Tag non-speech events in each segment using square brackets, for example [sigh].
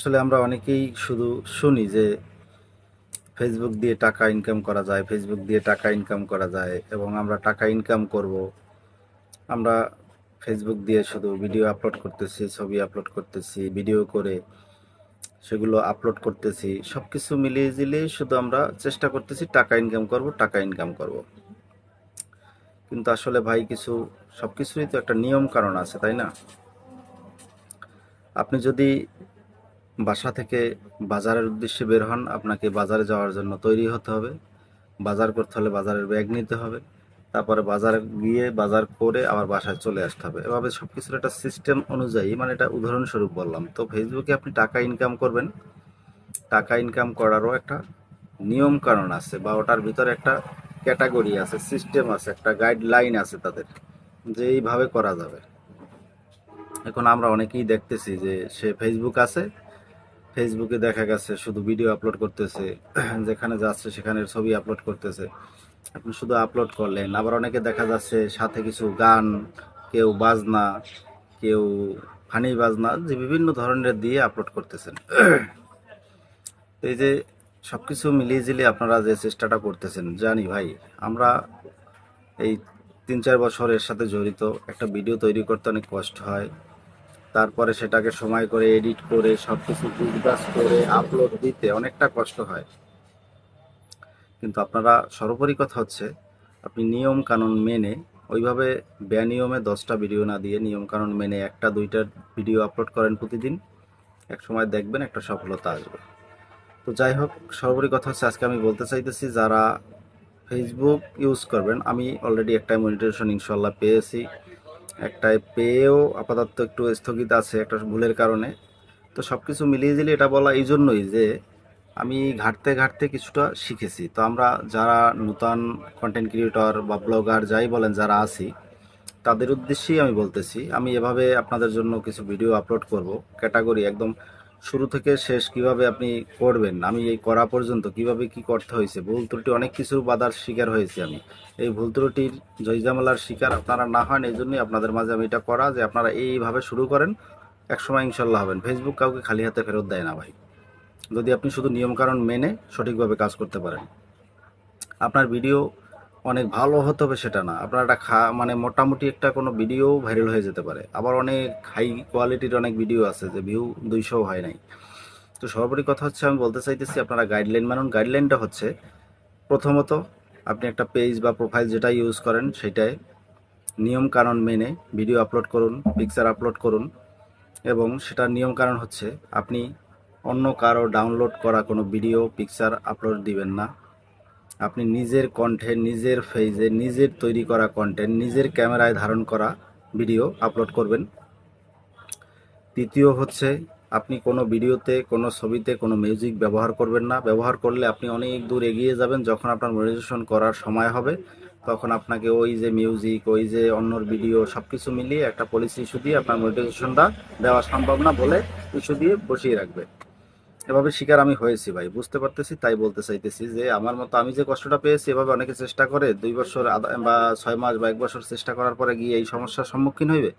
আসলে আমরা অনেকেই শুধু শুনি যে ফেসবুক দিয়ে টাকা ইনকাম করা যায় ফেসবুক দিয়ে টাকা ইনকাম করা যায় এবং আমরা টাকা ইনকাম করব। আমরা ফেসবুক দিয়ে শুধু ভিডিও আপলোড করতেছি, ছবি আপলোড করতেছি ভিডিও করে সেগুলো আপলোড করতেছি সব কিছু মিলিয়ে জিলিয়ে শুধু আমরা চেষ্টা করতেছি টাকা ইনকাম করব, টাকা ইনকাম করব। কিন্তু আসলে ভাই কিছু সব কিছুরই তো একটা নিয়ম কারণ আছে, তাই না? আপনি যদি বাসা থেকে বাজারের উদ্দেশ্যে বের হন। আপনাকে বাজারে যাওয়ার জন্য তৈরি হতে হবে। বাজার করতে হলে বাজারের ব্যাগ নিতে হবে। তারপরে বাজারে গিয়ে বাজার করে আবার বাসায় চলে আসতে হবে। এভাবে সব কিছুর একটা সিস্টেম অনুযায়ী মানে এটা উদাহরণস্বরূপ বললাম। তো ফেসবুকে আপনি টাকা ইনকাম করবেন। টাকা ইনকাম করারও একটা নিয়ম কারণ আছে বা ওটার ভিতরে একটা ক্যাটাগরি আছে সিস্টেম আছে, একটা গাইডলাইন আছে তাদের যে এইভাবে করা যাবে। এখন আমরা অনেকেই দেখতেছি যে সে ফেসবুক আছে ফেসবুকে দেখা গেছে, শুধু ভিডিও আপলোড করতেছে, [clears throat] যেখানে যাচ্ছে সেখানে ছবি আপলোড করতেছে। আপনি শুধু আপলোড করলেন, আবার অনেকে দেখা যাচ্ছে সাথে কিছু গান, কেউ বাজনা, কেউ ফানি বাজনা, যে বিভিন্ন ধরনের দিয়ে আপলোড করতেছেন। [clears throat] এই যে সব কিছু মিলিয়ে জিলিয়ে আপনারা যে চেষ্টাটা করতেছেন, জানি ভাই, আমরা এই তিন চার বছর এর সাথে জড়িত, একটা ভিডিও তৈরি করতে অনেক কষ্ট হয়। তারপরে সেটাকে সময় করে এডিট করে সব কিছু করে আপলোড দিতে অনেকটা কষ্ট হয়। কিন্তু আপনারা সর্বোপরি কথা হচ্ছে, আপনি নিয়ম কানুন মেনে ওইভাবে বেনিয়মে দশটা ভিডিও না দিয়ে নিয়ম কানুন মেনে একটা, দুইটা ভিডিও আপলোড করেন প্রতিদিন, এক সময় দেখবেন একটা সফলতা আসবে। তো যাই হোক, সর্বোপরি কথা হচ্ছে, আজকে আমি বলতে চাইতেছি যারা ফেসবুক ইউজ করবেন, আমি অলরেডি একটা মনিটরেশন ইনশাল্লাহ পেয়েছি। একটায় পেয়েও আপাতত একটু স্থগিত আছে একটা ভুলের কারণে। তো সব কিছু মিলিয়ে দিলে এটা বলা এই জন্যই যে আমি ঘাটতে ঘাটতে কিছুটা শিখেছি। তো আমরা যারা নূতন কন্টেন্ট ক্রিয়েটর বা ব্লগার যাই বলেন, যারা আছি, তাদের উদ্দেশ্যেই আমি বলতেছি, আমি এভাবে আপনাদের জন্য কিছু ভিডিও আপলোড করব। ক্যাটাগরি একদম শুরু থেকে শেষ কীভাবে আপনি করবেন? আমি এই করা পর্যন্ত কীভাবে কি করতে হয়েছে? ভুল ত্রুটি, অনেক কিছু বাধার শিকার হয়েছি আমি। এই ভুল ত্রুটির জয়জামালার শিকার আপনারা না হন এই জন্যই আপনাদের মাঝে আমি এটা করা যে আপনারা এইভাবে শুরু করেন, একসময় ইনশাল্লাহ হবেন। ফেসবুক কাউকে খালি হাতে ফেরত দেয় না ভাই। যদি আপনি শুধু নিয়মকানুন মেনে সঠিকভাবে কাজ করতে পারেন। আপনার ভিডিও অনেক ভালো হতে হবে সেটা না। আপনার একটা খা মানে মোটামুটি একটা কোনো ভিডিও ভাইরাল হয়ে যেতে পারে। আবার অনেক হাই কোয়ালিটির অনেক ভিডিও আছে যে ভিউ দুইশো হয় নাই। তো সর্বোপরি কথা হচ্ছে, আমি বলতে চাইতেছি আপনারা গাইডলাইন মানুন। গাইডলাইনটা হচ্ছে, প্রথমত আপনি একটা পেজ বা প্রোফাইল যেটা ইউজ করেন সেটায় নিয়ম কানুন মেনে ভিডিও আপলোড করুন পিকচার আপলোড করুন এবং সেটার নিয়ম কারণ হচ্ছে আপনি অন্য কারও ডাউনলোড করা কোনো ভিডিও পিকচার আপলোড দিবেন না। আপনি নিজের কণ্ঠে, নিজের ফেজে নিজের তৈরি করা কন্টেন্ট নিজের ক্যামেরায় ধারণ করা ভিডিও আপলোড করবেন। তৃতীয় হচ্ছে, আপনি কোনো ভিডিওতে কোনো ছবিতে কোনো মিউজিক ব্যবহার করবেন না। ব্যবহার করলে আপনি অনেক দূর এগিয়ে যাবেন যখন আপনার মনিটাইজেশন করার সময় হবে। তখন আপনাকে ওই যে মিউজিক ওই যে অন্যর ভিডিও সব কিছু মিলিয়ে একটা পলিসি ইস্যু দিয়ে আপনার মনিটাইজেশনটা দেওয়া সম্ভব না বলে ইস্যু দিয়ে বসিয়ে রাখবে। এভাবে শিকার আমি হয়েছি ভাই, বুঝতে পারতেছি, তাই বলতে চাইতেছি যে আমার মতো আমি যে কষ্টটা পেয়েছি, এভাবে অনেকে চেষ্টা করে, দুই বছর বা ছয় মাস বা এক বছর চেষ্টা করার পরে গিয়ে এই সমস্যার সম্মুখীন হইবে।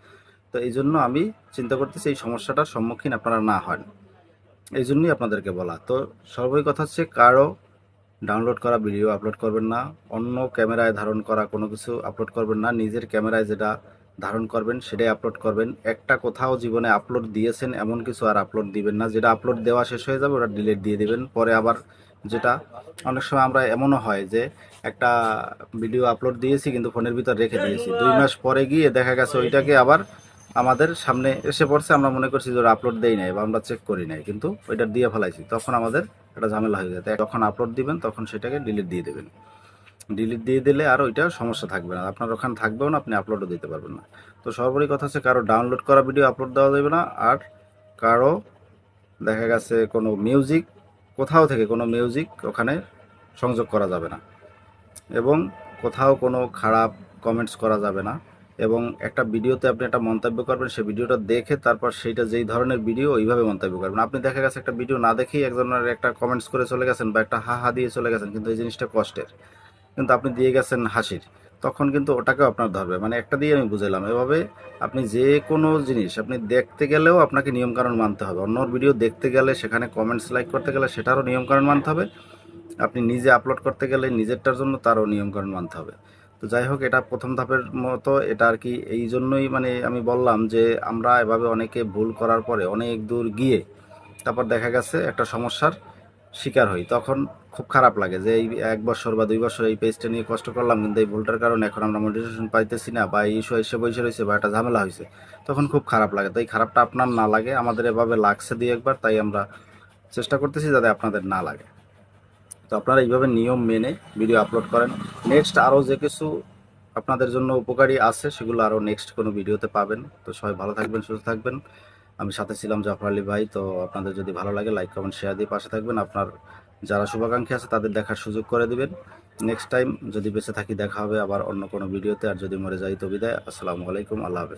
তো এই জন্য আমি চিন্তা করতেছি এই সমস্যাটার সম্মুখীন আপনারা না হন। এই জন্যই আপনাদেরকে বলা। তো সর্বই কথা হচ্ছে কারও ডাউনলোড করা ভিডিও আপলোড করবেন না, অন্য ক্যামেরায় ধারণ করা, কোনো কিছু আপলোড করবেন না, নিজের ক্যামেরায় যেটা ধারণ করবেন, সেটাই আপলোড করবেন। একটা কোথাও জীবনে আপলোড দিয়েছেন, এমন কিছু আর আপলোড দিবেন না। যেটা আপলোড দেওয়া শেষ হয়ে যাবে, ওটা ডিলিট দিয়ে দিবেন। পরে আবার যেটা, অনেক সময় আমরা এমনও হয় যে, একটা ভিডিও আপলোড দিয়েছি, কিন্তু ফোনের ভিতর রেখে দিয়েছি। দুই মাস পরে গিয়ে দেখা গেছে ওইটাকে আবার আমাদের সামনে এসে পড়ছে। আমরা মনে করছি যে ওরা আপলোড দেই নাই বা আমরা চেক করি নাই, কিন্তু ওইটা দিয়ে ফেলাইছি। তখন আমাদের একটা ঝামেলা হয়ে যায় যখন আপলোড দিবেন, তখন সেটাকে ডিলিট দিয়ে দেবেন। ডিলিট দিয়ে দিলে আর ওইটা সমস্যা থাকবে না। আপনার ওখানে থাকবেও না, আপনি আপলোডও দিতে পারবেন না। তো সর্বোপরি কথা হচ্ছে কারও ডাউনলোড করা ভিডিও আপলোড দেওয়া যাবে না, আর কারও দেখা গেছে কোনো মিউজিক কোথাও থেকে কোনো মিউজিক ওখানে সংযোগ করা যাবে না। এবং কোথাও কোনো খারাপ কমেন্টস করা যাবে না। এবং একটা ভিডিওতে আপনি একটা মন্তব্য করবেন সেই ভিডিওটা দেখে তারপর সেইটা যেই ধরনের ভিডিও ওইভাবে মন্তব্য করবেন। আপনি দেখা গেছে একটা ভিডিও না দেখেই একজনের একটা কমেন্টস করে চলে গেছেন বা একটা হা হা দিয়ে চলে গেছেন, কিন্তু এই জিনিসটা কষ্টের। কিন্তু আপনি দিয়ে গেছেন হাসির। তখন কিন্তু ওটাকেও আপনার ধরবে। মানে একটা দিয়ে আমি বুঝালাম এভাবে আপনি যে কোনো জিনিস আপনি দেখতে গেলেও আপনাকে নিয়মকানুন মানতে হবে। অন্য ভিডিও দেখতে গেলে, সেখানে কমেন্টস লাইক করতে গেলে সেটারও নিয়মকানুন মানতে হবে। আপনি নিজে আপলোড করতে গেলে নিজেরটার জন্য তারও নিয়মকানুন মানতে হবে। তো যাই হোক, এটা প্রথম ধাপের মতো এটা আর কি। এই জন্যই মানে আমি বললাম যে আমরা এভাবে অনেকে ভুল করার পরে অনেক দূর গিয়ে তারপর দেখা গেছে একটা সমস্যার শিকার হই। তখন খুব খারাপ লাগে যে এই এক বছর বা দুই বছর এই পেজটা নিয়ে কষ্ট করলাম, কিন্তু এই ভুলটার কারণে এখন আমরা মোটিভেশন পাইতেছি না বা এই ইস্যু এসে বসে রয়েছে বা একটা ঝামেলা হয়েছে, তখন খুব খারাপ লাগে। তাই খারাপটা আপনার না লাগে, আমাদের এভাবে লাগছে দুই একবার, তাই আমরা চেষ্টা করতেছি যাতে আপনাদের না লাগে। তো আপনারা এইভাবে নিয়ম মেনে ভিডিও আপলোড করেন। নেক্সট আরও যে কিছু আপনাদের জন্য উপকারী আছে, সেগুলো আরও নেক্সট কোনো ভিডিওতে পাবেন। তো সবাই ভালো থাকবেন, সুস্থ থাকবেন। আমি সাথে ছিলাম জাফর আলী ভাই, তো আপনাদের যদি ভালো লাগে লাইক কমেন্ট শেয়ার দিয়ে পাশে থাকবেন। আপনার যারা শুভাকাঙ্ক্ষী আছে, তাদের দেখার সুযোগ করে দিবেন। নেক্সট টাইম যদি বেঁচে থাকি, দেখা হবে আবার অন্য কোনো ভিডিওতে। আর যদি মরে যাই, তো বিদায়। আসসালামু আলাইকুম, আল্লাহ হাফেজ।